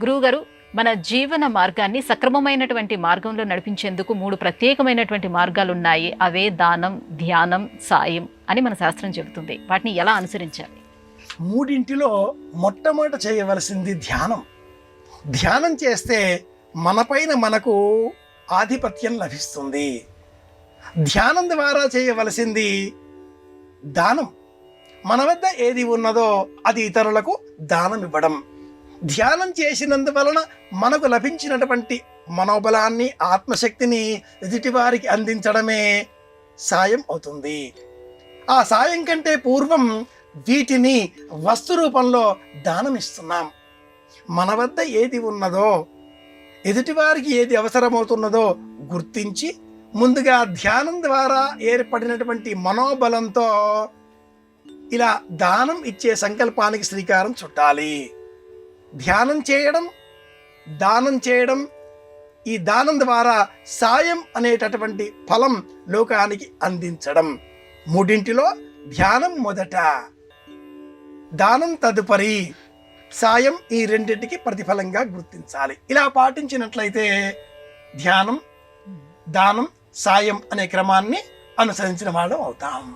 గురువుగారు మన జీవన మార్గాన్ని సక్రమమైనటువంటి మార్గంలో నడిపించేందుకు మూడు ప్రత్యేకమైనటువంటి మార్గాలు ఉన్నాయి అవే దానం ధ్యానం సాయం అని మన శాస్త్రం చెబుతుంది. వాటిని ఎలా అనుసరించాలి? మూడింటిలో మొట్టమొదట చేయవలసింది ధ్యానం. ధ్యానం చేస్తే మనపైన మనకు ఆధిపత్యం లభిస్తుంది. ధ్యానం ద్వారా చేయవలసింది దానం. మన వద్ద ఏది ఉన్నదో అది ఇతరులకు దానం ఇవ్వడం ధ్యానం చేసినందువలన మనకు లభించినటువంటి మనోబలాన్ని ఆత్మశక్తిని ఎదుటివారికి అందించడమే సాయం అవుతుంది. ఆ సాయం కంటే పూర్వం వీటిని వస్తు రూపంలో దానం ఇస్తున్నాం మన వద్ద ఏది ఉన్నదో ఎదుటివారికి ఏది అవసరమవుతున్నదో గుర్తించి ముందుగా ధ్యానం ద్వారా ఏర్పడినటువంటి మనోబలంతో ఇలా దానం ఇచ్చే సంకల్పానికి శ్రీకారం చుట్టాలి. ధ్యానం చేయడం దానం చేయడం ఈ దానం ద్వారా సాయం అనేటటువంటి ఫలం లోకానికి అందించడం. మూడింటిలో ధ్యానం మొదట. దానం తదుపరి సాయం ఈ రెండింటికి ప్రతిఫలంగా గుర్తించాలి. ఇలా పాటించినట్లయితే ధ్యానం దానం సాయం అనే క్రమాన్ని అనుసరించిన వాళ్ళం అవుతాం.